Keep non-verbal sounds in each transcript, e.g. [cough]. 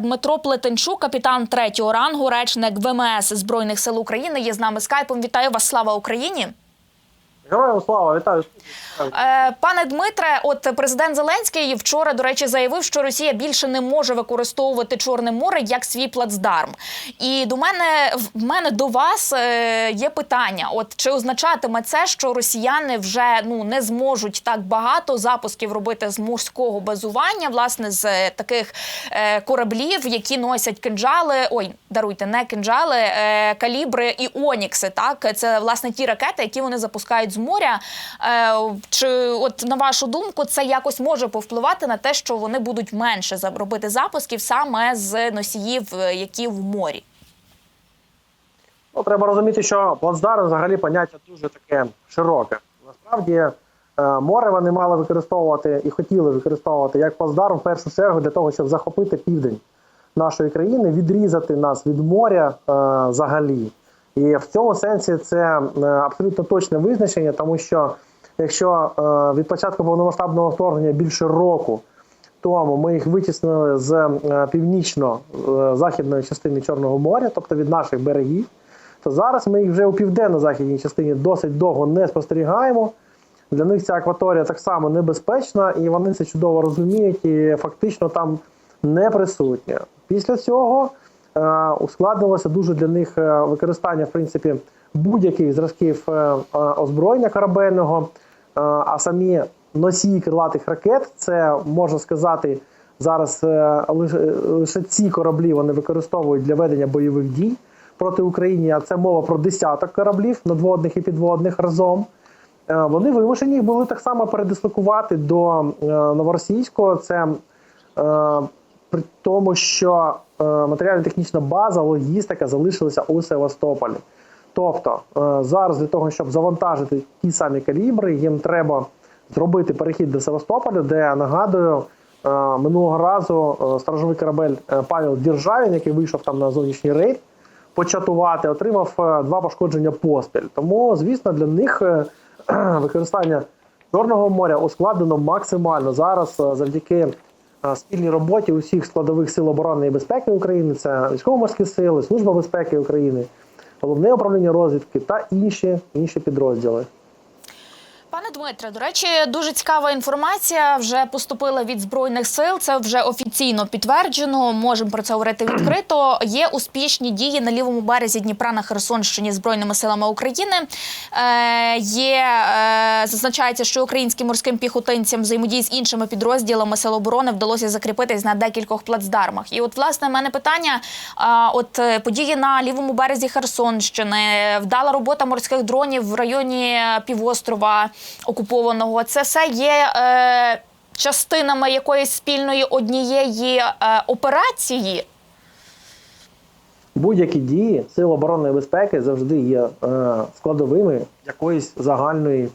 Дмитро Плетенчук, капітан третього рангу, речник ВМС Збройних сил України, є з нами скайпом. Вітаю вас! Слава Україні! Героям слава, вітаю. Е, Пане Дмитре, от президент Зеленський вчора, до речі, заявив, що Росія більше не може використовувати Чорне море як свій плацдарм. І до мене в мене до вас е, є питання: от чи означатиме це, що росіяни вже ну не зможуть так багато запусків робити з морського базування, власне, з е, таких кораблів, які носять кинджали, ой, даруйте, не кинджали, калібри і онікси. Так, це власне ті ракети, які вони запускають з моря. Е, чи от на вашу думку, це якось може повпливати на те, що вони будуть менше робити запусків саме з носіїв, е, які в морі? Ну, треба розуміти, що плацдарм взагалі поняття дуже таке широке. Насправді е, море вони мали використовувати і хотіли використовувати як плацдарм в першу чергу для того, щоб захопити південь нашої країни, відрізати нас від моря взагалі. І в цьому сенсі це е, абсолютно точне визначення, тому що якщо е, від початку повномасштабного вторгнення більше року тому ми їх витіснили з е, північно-західної частини Чорного моря, тобто від наших берегів, то зараз ми їх вже у південно-західній частині досить довго не спостерігаємо. Для них ця акваторія так само небезпечна, і вони це чудово розуміють і фактично там не присутні. Після цього ускладнилося дуже для них е, використання в принципі будь-яких зразків е, е, озброєння корабельного, е, а самі носії крилатих ракет, це можна сказати зараз е, лише, ці кораблі вони використовують для ведення бойових дій проти України. А це мова про десяток кораблів надводних і підводних разом. Е, Вони вимушені були так само передислокувати до е, новоросійського. Це е, при тому, що е, матеріально-технічна база, логістика залишилася у Севастополі. Тобто е, зараз для того, щоб завантажити ті самі калібри, їм треба зробити перехід до Севастополя, де нагадую. е, Минулого разу е, сторожовий корабель е, Павел Діржавін, який вийшов там на зовнішній рейд, початувати, отримав е, два пошкодження поспіль. Тому, звісно, для них е, [clears throat] використання Чорного моря ускладнено максимально зараз е, завдяки е, спільній роботі усіх складових сил оборони і безпеки України, це військово-морські сили, Служба безпеки України, головне управління розвідки та інші, інші підрозділи. Пане Дмитре, до речі, дуже цікава інформація вже поступила від збройних сил. Це вже офіційно підтверджено. Можемо про це говорити відкрито. Є успішні дії на лівому березі Дніпра на Херсонщині збройними силами України. Е, є е, зазначається, що українським морським піхотинцям взаємодії з іншими підрозділами Сил оборони вдалося закріпитись на декількох плацдармах. І от власне в мене питання: а, от е, події на лівому березі Херсонщини, вдала робота морських дронів в районі півострова окупованого. Це все є. Е, Частинами якоїсь спільної однієї е, операції, Будь-які дії Сил оборони безпеки завжди є е, складовими якоїсь загальної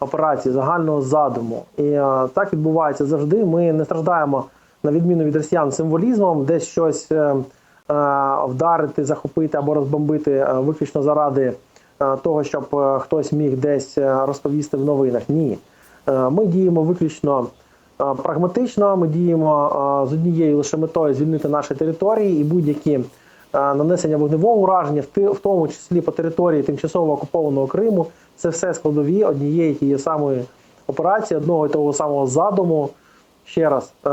операції, загального задуму. І е, так відбувається завжди. Ми не страждаємо, на відміну від росіян, символізмом, десь щось е, е, вдарити, захопити або розбомбити е, виключно заради того, щоб е, хтось міг десь е, розповісти в новинах. Ні. Е, ми діємо виключно. е, Прагматично ми діємо е, з однією лише метою звільнити наші території і будь-які е, нанесення вогневого ураження, в тому числі по території тимчасово окупованого Криму, це все складові однієї тієї самої операції, одного і того самого задуму. Ще раз, е,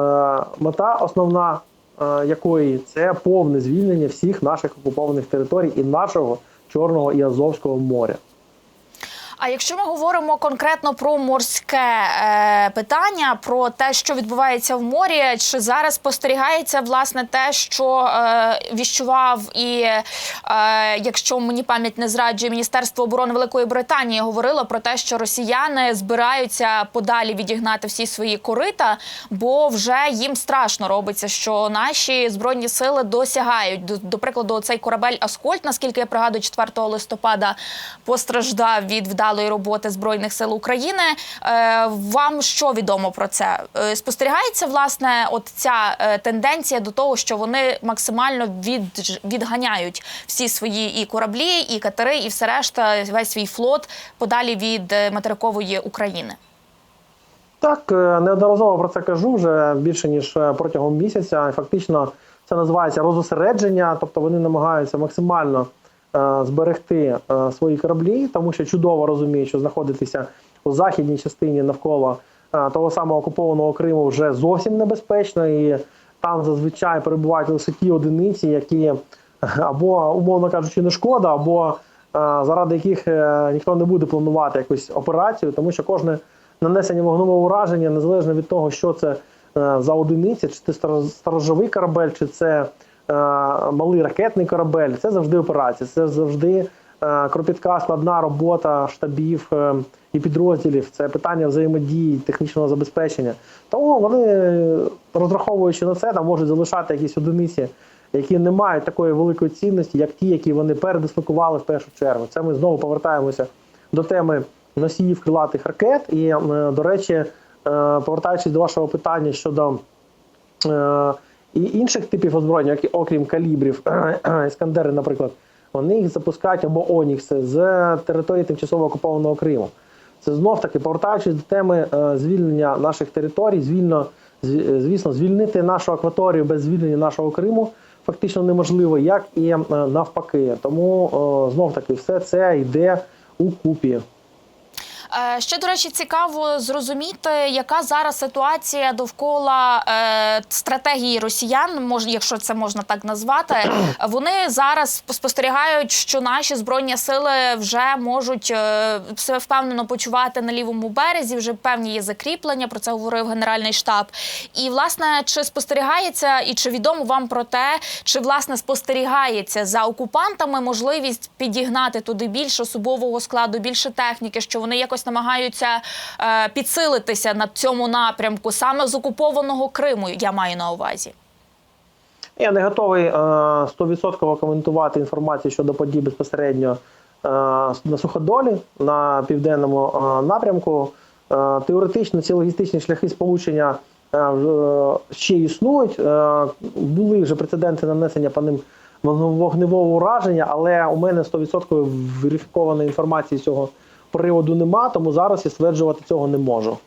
мета основна е, якої це повне звільнення всіх наших окупованих територій і нашого Чорного і Азовського моря. А якщо ми говоримо конкретно про морське е, питання, про те, що відбувається в морі, чи зараз спостерігається власне те, що е, віщував і е, якщо мені пам'ять не зраджує, Міністерство оборони Великої Британії говорило про те, що росіяни збираються подалі відігнати всі свої корита, бо вже їм страшно робиться, що наші збройні сили досягають. До, до прикладу, цей корабель Аскольд, наскільки я пригадую, 4 листопада постраждав від вдалої роботи збройних сил України. Е, вам що відомо про це? Е, спостерігається власне от ця е, тенденція до того, що вони максимально від, відганяють всі свої і кораблі, і катери, і все решта, весь свій флот подалі від материкової України. Так, неодноразово про це кажу вже більше ніж протягом місяця. Фактично, Це називається розосередження, тобто вони намагаються максимально зберегти е, свої кораблі, тому що чудово розуміють, що знаходитися у західній частині навколо е, того самого окупованого Криму вже зовсім небезпечно, і там зазвичай перебувають лише ті одиниці, які або, умовно кажучи, не шкода, або е, заради яких е, ніхто не буде планувати якусь операцію, тому що кожне нанесення вогневого ураження, незалежно від того, що це е, за одиниця, чи це сторожовий корабель, чи це е, малий ракетний корабель, це завжди операція, це завжди е, кропітка, складна робота штабів е, і підрозділів, це питання взаємодії, технічного забезпечення. Тому вони, е, розраховуючи на це, там можуть залишати якісь одиниці, які не мають такої великої цінності, як ті, які вони передислокували в першу чергу. Це ми знову повертаємося до теми носіїв крилатих ракет. І, е, до речі, е, повертаючись до вашого питання щодо е, і інших типів озброєння, які, окрім калібрів, [clears throat] іскандери, наприклад, вони їх запускають або Онікси з території тимчасово окупованого Криму. Це знов таки повертаючись до теми е, звільнення наших територій, звільно, звісно, звільнити нашу акваторію без звільнення нашого Криму фактично неможливо, як і е, навпаки. Тому е, знов таки все це йде у купі. Е, Ще, до речі, цікаво зрозуміти, яка зараз ситуація довкола е, стратегії росіян, мож, якщо це можна так назвати. [clears throat] Вони зараз спостерігають, що наші збройні сили вже можуть е, себе впевнено почувати на лівому березі. Вже певні є закріплення. Про це говорив генеральний штаб. І власне, чи спостерігається і чи відомо вам про те, чи власне спостерігається за окупантами можливість підігнати туди більше особового складу, більше техніки, що вони якось намагаються е, підсилитися на цьому напрямку саме з окупованого Криму. Я маю на увазі. Я не готовий е, 100% коментувати інформацію щодо подій безпосередньо е, на суходолі на південному е, напрямку. Е, Теоретично ці логістичні шляхи сполучення е, ще існують. Е, Були вже прецеденти нанесення по ним вогневого ураження, але у мене 100% верифікованої інформації цього приводу нема, тому зараз я стверджувати цього не можу.